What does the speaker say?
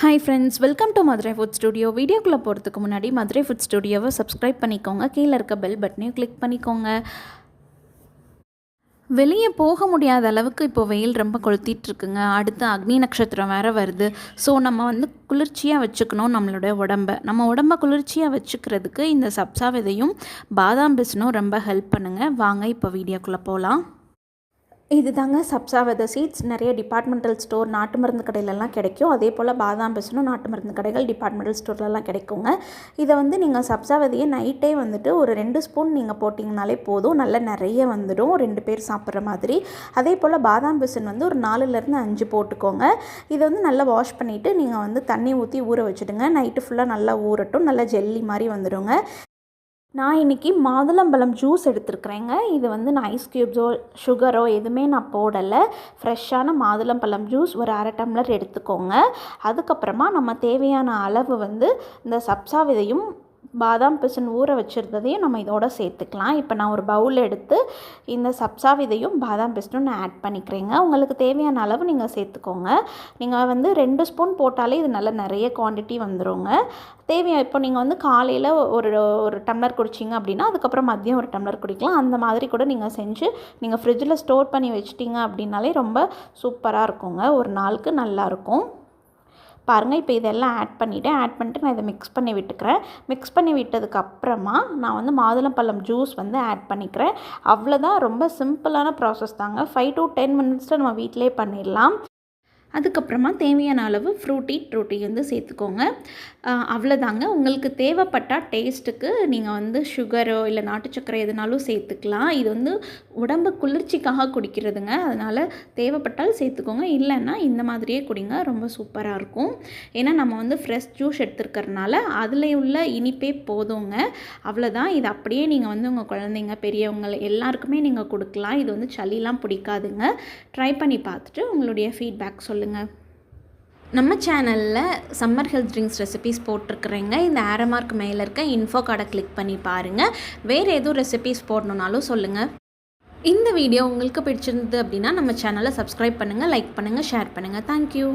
Hi friends welcome to Madurai food studio வீடியோக்குள்ளே போகிறதுக்கு முன்னாடி மதுரை ஃபுட் ஸ்டுடியோவை சப்ஸ்கிரைப் பண்ணிக்கோங்க. கீழே இருக்க பெல் பட்டனையும் கிளிக் பண்ணிக்கோங்க. வெளியே போக முடியாத அளவுக்கு இப்போ வெயில் ரொம்ப கொளுத்திட்டு இருக்குங்க அடுத்து அக்னி நட்சத்திரம் வேறு வருது. ஸோ நம்ம வந்து குளிர்ச்சியாக வச்சுக்கணும் நம்மளோட உடம்ப. நம்ம உடம்ப குளிர்ச்சியாக வச்சுக்கிறதுக்கு இந்த சப்சா விதையும் பாதாம் பிஸ்னும் ரொம்ப ஹெல்ப் பண்ணுங்கள் வாங்க இப்போ வீடியோக்குள்ளே போகலாம் இது தாங்க சப்சா வித சீட்ஸ் நிறைய டிபார்ட்மெண்டல் ஸ்டோர் நாட்டு மருந்து கடையிலலாம் கிடைக்கும். அதே போல் பாதாம் பிஸ்னும் நாட்டு மருந்து கடைகள் டிபார்ட்மெண்டல் ஸ்டோர்லலாம் கிடைக்குங்க. இதை வந்து நீங்கள் சப்சா விதையை நைட்டே வந்துட்டு ஒரு ரெண்டு ஸ்பூன் நீங்கள் போட்டிங்கனாலே போதும். நல்லா நிறைய வந்துடும். ரெண்டு பேர் சாப்பிட்ற மாதிரி. அதே போல் பாதாம் பிசின் வந்து ஒரு நாலுலேருந்து அஞ்சு போட்டுக்கோங்க. இதை வந்து நல்லா வாஷ் பண்ணிவிட்டு நீங்கள் வந்து தண்ணி ஊற்றி ஊற வச்சுடுங்க. நைட்டு ஃபுல்லாக நல்லா ஊறட்டும். நல்லா ஜெல்லி மாதிரி வந்துடுங்க. நான் இன்றைக்கி மாதுளம்பழம் ஜூஸ் எடுத்துருக்குறேங்க. இது வந்து நான் ஐஸ் க்யூப்ஸோ சுகரோ எதுவுமே நான் போடலை. ஃப்ரெஷ்ஷான மாதுளம்பழம் ஜூஸ் ஒரு அரை டம்ளர் எடுத்துக்கோங்க. அதுக்கப்புறமா நம்ம தேவையான அளவு வந்து இந்த சப்சா விதையும் பாதாம் பிசின் ஊற வச்சுருந்ததையும் நம்ம இதோட சேர்த்துக்கலாம். இப்போ நான் ஒரு பவுல் எடுத்து இந்த சப்சா விதையும் பாதாம் பிஸ்னும் நான் ஆட் பண்ணிக்கிறேங்க. உங்களுக்கு தேவையான அளவு நீங்கள் சேர்த்துக்கோங்க. நீங்கள் வந்து ரெண்டு ஸ்பூன் போட்டாலே இது நல்ல நிறைய குவான்டிட்டி வந்துடுங்க தேவையா இப்போ நீங்கள் வந்து காலையில் ஒரு ஒரு டம்ளர் குடிச்சிங்க அப்படின்னா அதுக்கப்புறம் மதியம் ஒரு டம்ளர் குடிக்கலாம். அந்த மாதிரி கூட நீங்கள் செஞ்சு நீங்கள் ஃப்ரிட்ஜில் ஸ்டோர் பண்ணி வச்சிட்டிங்க அப்படின்னாலே ரொம்ப சூப்பராக இருக்குங்க. ஒரு நாளுக்கு நல்லாயிருக்கும் பாருங்கள் இப்போ இதெல்லாம் ஆட் பண்ணிவிட்டேன் ஆட் பண்ணிட்டு நான் இதை மிக்ஸ் பண்ணி விட்டுக்கிறேன். மிக்ஸ் பண்ணி விட்டதுக்கப்புறமா நான் வந்து மாதுளம்பழம் ஜூஸ் வந்து ஆட் பண்ணிக்கிறேன். அவ்வளோதான் ரொம்ப சிம்பிளான ப்ராசஸ் தாங்க. ஃபைவ் டு டென் மினிட்ஸில் நம்ம வீட்டிலே பண்ணிடலாம். அதுக்கப்புறமா தேவையான அளவு ஃப்ரூட்டி ட்ரூட்டி வந்து சேர்த்துக்கோங்க. அவ்வளோதாங்க. உங்களுக்கு தேவைப்பட்டால் டேஸ்ட்டுக்கு நீங்கள் வந்து சுகரோ இல்லை நாட்டு சக்கரை எதுனாலும் சேர்த்துக்கலாம். இது வந்து உடம்பு குளிர்ச்சிக்காக குடிக்கிறதுங்க. அதனால் தேவைப்பட்டால் சேர்த்துக்கோங்க. இல்லைன்னா இந்த மாதிரியே குடிங்க. ரொம்ப சூப்பராக இருக்கும். ஏன்னா நம்ம வந்து ஃப்ரெஷ் ஜூஸ் எடுத்துருக்கறனால அதில் உள்ள இனிப்பே போதுங்க. அவ்வளோதான். இது அப்படியே நீங்கள் வந்து உங்கள் குழந்தைங்க பெரியவங்க எல்லாருக்குமே நீங்கள் கொடுக்கலாம். இது வந்து சளிலாம் பிடிக்காதுங்க. ட்ரை பண்ணி பார்த்துட்டு உங்களுடைய ஃபீட்பேக் சொல்லுங்கள் சொல்லுங்கள் நம்ம சேனலில் சம்மர் ஹெல்த் ட்ரிங்க்ஸ் ரெசிபீஸ் போட்டிருக்குறேங்க. இந்த ஆரமார்க் மேலே இருக்க இன்ஃபோ கார்டை கிளிக் பண்ணி பாருங்கள் வேறு எதுவும் ரெசிபீஸ் போடணுன்னாலும் சொல்லுங்கள் இந்த வீடியோ உங்களுக்கு பிடிச்சிருந்தது அப்படின்னா நம்ம சேனலை சப்ஸ்கிரைப் பண்ணுங்கள் லைக் பண்ணுங்கள் ஷேர் பண்ணுங்கள் தேங்க்யூ